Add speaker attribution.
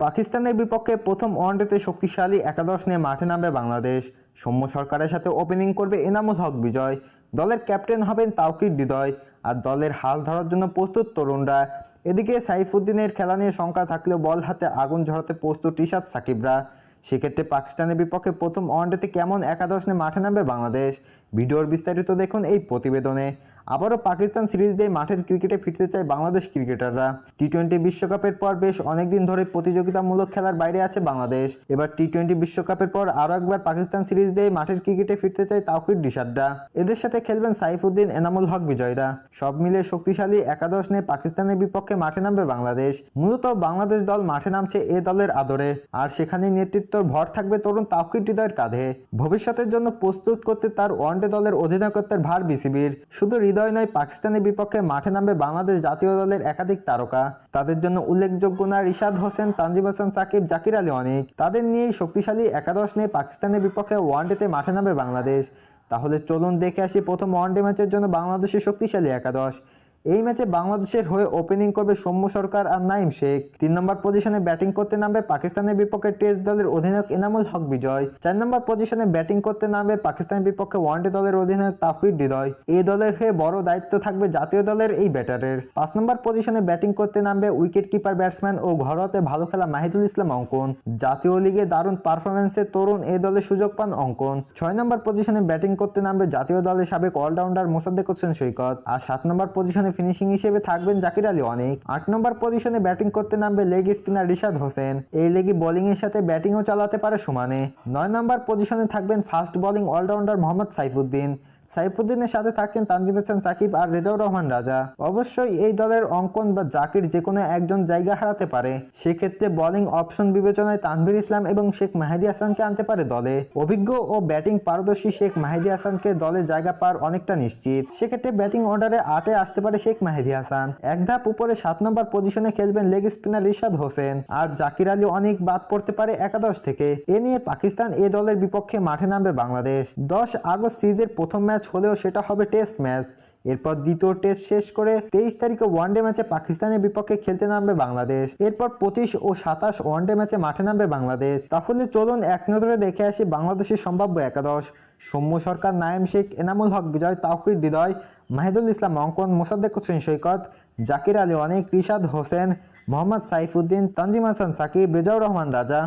Speaker 1: পাকিস্তানের বিপক্ষে প্রথম ওয়ানডেতে শক্তিশালী একাদশ নিয়ে মাঠে নামবে বাংলাদেশ। সৌম্য সরকারের সাথে ওপেনিং করবে এনামুল হক বিজয়। দলের ক্যাপ্টেন হবেন তাওকির হৃদয়। আর দলের হাল ধরার জন্য প্রস্তুত তরুণরা। এদিকে সাইফুদ্দিনের খেলা নিয়ে শঙ্কা থাকলেও বল হাতে আগুন ঝরাতে প্রস্তুত রিশাদ সাকিবরা। সেক্ষেত্রে পাকিস্তানের বিপক্ষে প্রথম ওয়ানডেতে কেমন একাদশ নিয়ে মাঠে নামবে বাংলাদেশ? ভিডিওর বিস্তারিত দেখুন এই প্রতিবেদনে। আবারও পাকিস্তান সিরিজ দিয়ে মাঠের ক্রিকেটে ফিরতে চায় বাংলাদেশ ক্রিকেটাররা। টি টোয়েন্টি বিশ্বকাপের পর বেশ অনেকদিন ধরে প্রতিযোগিতামূলক খেলার বাইরে আছে বাংলাদেশ। এবার টি টোয়েন্টি বিশ্বকাপের পর আরও একবার পাকিস্তান সিরিজ দিয়ে মাঠের ক্রিকেটে ফিরতে চায় তাওকির ডিসাড্ডা এদের সাথে খেলবেন সাইফুদ্দিন, এনামুল হক, বিজয়রা। সব মিলে শক্তিশালী একাদশ নিয়ে পাকিস্তানের বিপক্ষে মাঠে নামবে বাংলাদেশ। মূলত বাংলাদেশ দল মাঠে নামছে এ দলের আদরে। আর সেখানে নেতৃত্বর ভর থাকবে তরুণ তাওকির হৃদয়ের কাঁধে। ভবিষ্যতের জন্য প্রস্তুত করতে তার ওয়ানডে দলের অধিনায়কত্বের ভার বিসিবির। শুধু হৃদয় নয়, পাকিস্তানের বিপক্ষে মাঠে নামবে বাংলাদেশ জাতীয় দলের একাধিক তারকা। তাদের জন্য উল্লেখযোগ্য না রিশাদ হোসেন তানজিব হাসান, সাকিব, জাকির আলী অনেক। তাদের নিয়েই শক্তিশালী একাদশ নিয়ে পাকিস্তানের বিপক্ষে ওয়ানডেতে মাঠে নামবে বাংলাদেশ। তাহলে চলুন দেখে আসি প্রথম ওয়ানডে ম্যাচের জন্য বাংলাদেশের শক্তিশালী একাদশ। এই ম্যাচে বাংলাদেশের হয়ে ওপেনিং করবে সৌম্য সরকার আর নাইম শেখ। তিন নম্বর পজিশনে ব্যাটিং করতে নামবে পাকিস্তানের বিপক্ষে টেস্ট দলের অধিনায়ক এনামুল হক বিজয়। চার নম্বর পজিশনে ব্যাটিং করতে নামবে পাকিস্তানের বিপক্ষে ওয়ানডে দলের অধিনায়ক তাফির হৃদয়। এই দলের হয়ে বড় দায়িত্ব থাকবে জাতীয় দলের এই ব্যাটারের। পাঁচ নম্বর পজিশনে ব্যাটিং করতে নামবে উইকেট কিপার ব্যাটসম্যান ও ঘরোয়াতে ভালো খেলা মাহিদুল ইসলাম অঙ্কন। জাতীয় লিগে দারুণ পারফরমেন্সে তরুণ এই দলে সুযোগ পান অঙ্কন। ছয় নম্বর পজিশনে ব্যাটিং করতে নামবে জাতীয় দলের সাবেক অলরাউন্ডার মোসাদ্দেক হোসেন সৈকত। আর সাত নম্বর পজিশনে ফিনিশিং হিসেবে থাকবেন জাকির আলী অনেক। আট নম্বর পজিশনে ব্যাটিং করতে নামবে লেগ স্পিনার রিশাদ হোসেন। এই লেগে বোলিং এর সাথে ব্যাটিংও চালাতে পারে সমানে। নয় নম্বর পজিশনে থাকবেন fast bowling allrounder Mohammad Saifuddin. সাইফুদ্দিনের সাথে থাকছেন তানজিম হাসান সাকিব আর রেজাউর রহমান রাজা। অবশ্যই এই দলের অঙ্কন বা জাকির যে কোনো একজন জায়গা হারাতে পারে। সেক্ষেত্রে বোলিং অপশন বিবেচনায় তানভীর ইসলাম এবং শেখ মাহেদি হাসানকে আনতে পারে দলে। অভিজ্ঞ ও ব্যাটিং পারদর্শী শেখ মাহেদি হাসানকে দলে জায়গা পাওয়ার অনেকটা নিশ্চিত। সেক্ষেত্রে ব্যাটিং অর্ডারে আটে আসতে পারে শেখ মাহেদি হাসান। এক ধাপ উপরে সাত নম্বর পজিশনে খেলবেন লেগ স্পিনার রিশাদ হোসেন। আর জাকির আলী অনেক বাদ পড়তে পারে একাদশ থেকে। এ নিয়ে পাকিস্তান এ দলের বিপক্ষে মাঠে নামবে বাংলাদেশ। দশ আগস্ট সিরিজের প্রথম ম্যাচ হলেও সেটা হবে টেস্ট ম্যাচ এরপর দ্বিতীয় টেস্ট শেষ করে তেইশ তারিখে ওয়ানডে ম্যাচে পাকিস্তানের বিপক্ষে খেলতে নামবে বাংলাদেশ। এরপর পঁচিশ ও সাতাশ ওয়ানডে ম্যাচে মাঠে নামবে বাংলাদেশ। তাহলে চলুন এক নজরে দেখে আসি বাংলাদেশের সম্ভাব্য একাদশ। সৌম্য সরকার, নায়েম শেখ, এনামুল হক, বিজয় তাওকির হৃদয় মাহিদুল ইসলাম, অঙ্কন, মোসাদ্দেক হোসেন, সৈকত, জাকির আলী, অনেক, রিশাদ হোসেন, মোহাম্মদ সাইফুদ্দিন, তানজিম হাসান, সাকিব, রেজাউর রহমান, রাজা।